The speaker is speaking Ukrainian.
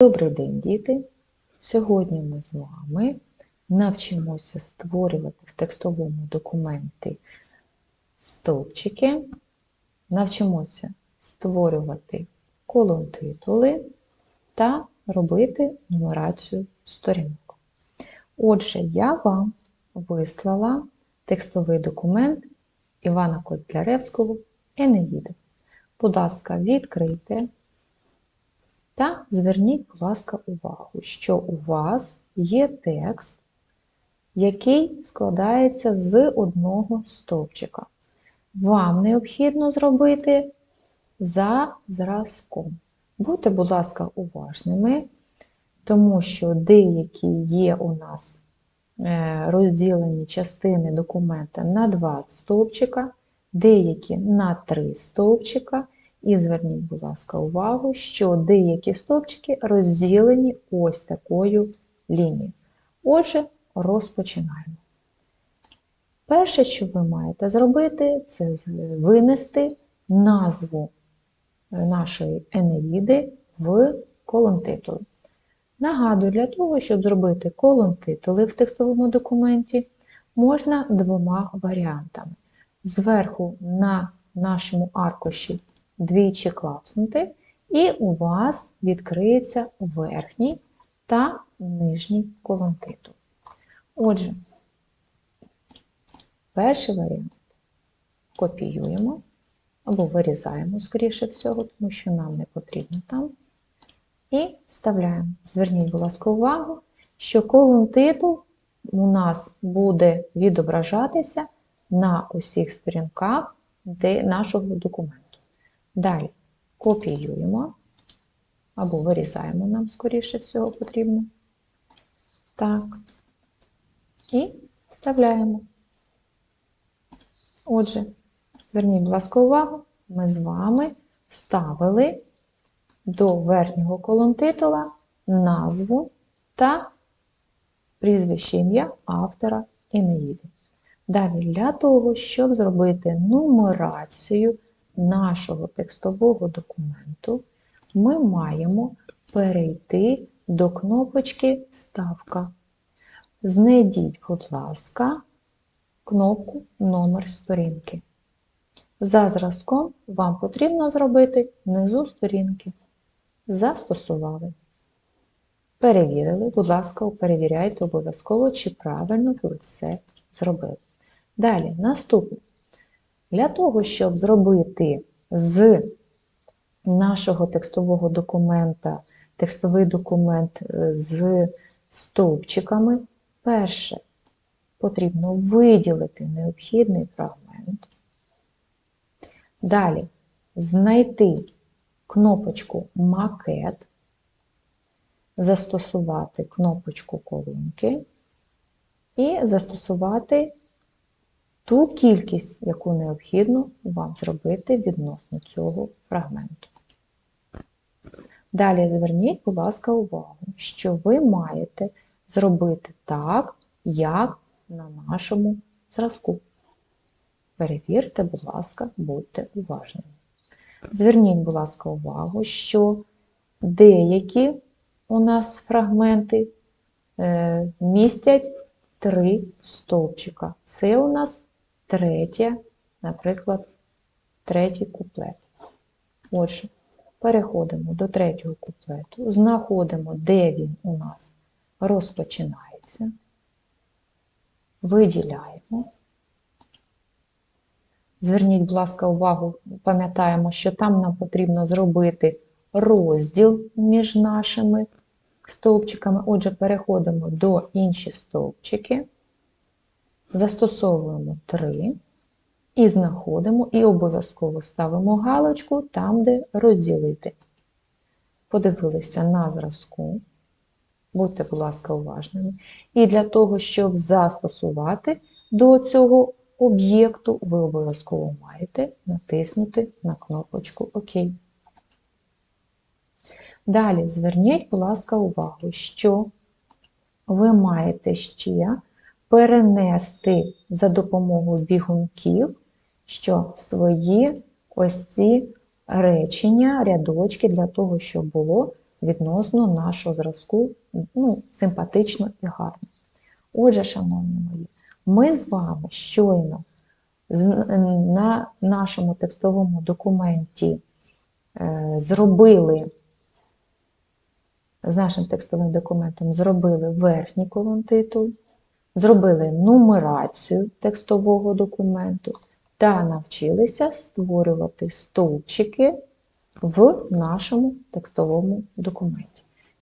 Добрий день, діти! Сьогодні ми з вами навчимося створювати в текстовому документі стовпчики, навчимося створювати колон-титули та робити нумерацію сторінок. Отже, я вам вислала текстовий документ Івана Котляревського Енеїда. Будь ласка, відкрийте. Та зверніть, будь ласка, увагу, що у вас є текст, який складається з одного стовпчика. Вам необхідно зробити за зразком. Будьте, будь ласка, уважними, тому що деякі є у нас е, розділені частини документа на два стовпчика, деякі на три стовпчика. І зверніть, будь ласка, увагу, що деякі стовпчики розділені ось такою лінією. Отже, розпочинаємо. Перше, що ви маєте зробити, це винести назву нашої Енеїди в колон титулу. Нагадую, для того, щоб зробити колон титули в текстовому документі, можна двома варіантами. Зверху на нашому аркуші двічі клацнути, і у вас відкриється верхній та нижній колон титул. Отже, перший варіант копіюємо або вирізаємо, скоріше всього, тому що нам не потрібно там. І вставляємо. Зверніть, будь ласка, увагу, що колон титул у нас буде відображатися на усіх сторінках нашого документу. Далі копіюємо або вирізаємо нам, скоріше всього, потрібно. Так. І вставляємо. Отже, зверніть, будь ласка, увагу, ми з вами вставили до верхнього колон титула назву та прізвище ім'я автора Енеїди. Далі, для того, щоб зробити нумерацію нашого текстового документу ми маємо перейти до кнопочки Вставка. Знайдіть, будь ласка, кнопку Номер сторінки. За зразком вам потрібно зробити внизу сторінки. Застосували. Перевірили, будь ласка, перевіряйте обов'язково, чи правильно ви це зробили. Далі, наступне. Для того, щоб зробити з нашого текстового документа текстовий документ е, з стовпчиками, перше, потрібно виділити необхідний фрагмент. Далі знайти кнопочку Макет, застосувати кнопочку колонки і застосувати ту кількість, яку необхідно вам зробити відносно цього фрагменту. Далі зверніть, будь ласка, увагу, що ви маєте зробити так, як на нашому зразку. Перевірте, будь ласка, будьте уважними. Зверніть, будь ласка, увагу, що деякі у нас фрагменти е, містять три стовпчика. Це у нас третє, наприклад, третій куплет. Отже, переходимо до третього куплету, знаходимо, де він у нас розпочинається, виділяємо. Зверніть, будь ласка, увагу, пам'ятаємо, що там нам потрібно зробити розділ між нашими стовпчиками. Отже, переходимо до інші стовпчики застосовуємо 3 і знаходимо, і обов'язково ставимо галочку там, де розділити. Подивилися на зразку, будьте, будь ласка, уважними. І для того, щоб застосувати до цього об'єкту, ви обов'язково маєте натиснути на кнопочку ОК. Далі зверніть, будь ласка, увагу, що ви маєте ще перенести за допомогою бігунків, що свої ось ці речення, рядочки для того, щоб було відносно нашого зразку ну, симпатично і гарно. Отже, шановні мої, ми з вами щойно на нашому текстовому документі е, зробили з нашим текстовим документом зробили верхній колон титул, зробили нумерацію текстового документу та навчилися створювати стовпчики в нашому текстовому документі.